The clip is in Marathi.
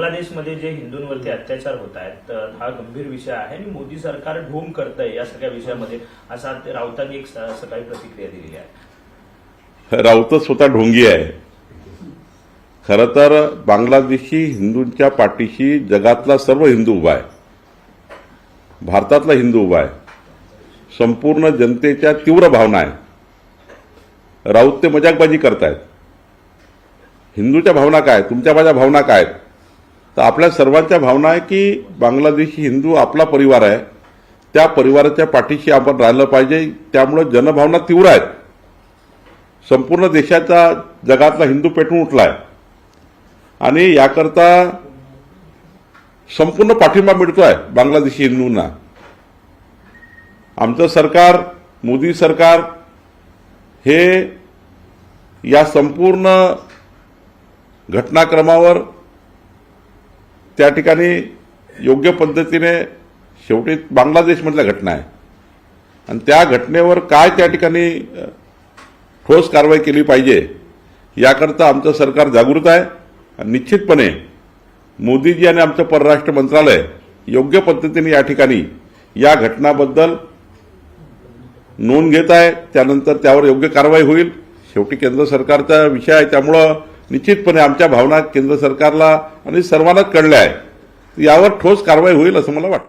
बांगलादेशमध्ये जे हिंदूंवरती अत्याचार होत आहेत तर हा गंभीर विषय आहे आणि मोदी सरकार ढोंग करतंय या सगळ्या विषयामध्ये असा ते राऊतांनी एक सकाळी प्रतिक्रिया दिलेली आहे. राऊत स्वतः ढोंगी आहे. खर तर बांगलादेशी हिंदूंच्या पाठीशी जगातला सर्व हिंदू उभा आहे. भारतातला हिंदू उभा आहे. संपूर्ण जनतेच्या तीव्र भावना आहे. राऊत ते मजाकबाजी करतायत. हिंदूच्या भावना काय तुमच्या माझ्या भावना काय आहेत? तर आपल्या सर्वांच्या भावना आहे की बांगलादेशी हिंदू आपला परिवार आहे. त्या परिवाराच्या पाठीशी आपण राहिलं पाहिजे. त्यामुळं जनभावना तीव्र आहेत. संपूर्ण देशाचा जगातला हिंदू पेटून उठलाय. आणि याकरता संपूर्ण पाठिंबा मिळतोय बांगलादेशी हिंदूंना. आमचं सरकार मोदी सरकार हे या संपूर्ण घटनाक्रमावर त्या ठिकाणी योग्य पद्धतीने शेवटी बांगलादेशमधल्या घटना आहे. आणि त्या घटनेवर काय त्या ठिकाणी ठोस कारवाई केली पाहिजे याकरता आमचं सरकार जागृत आहे. आणि निश्चितपणे मोदीजी आणि आमचं परराष्ट्र मंत्रालय योग्य पद्धतीने या ठिकाणी या घटनाबद्दल नोंद घेत आहे. त्यानंतर त्यावर योग्य कारवाई होईल. शेवटी केंद्र सरकारचा विषय आहे. त्यामुळं निश्चितपणे आमच्या भावना केंद्र सरकारला आणि सर्वांनाच कळल्या आहे यावर ठोस कारवाई होईल असं मला वाटतं.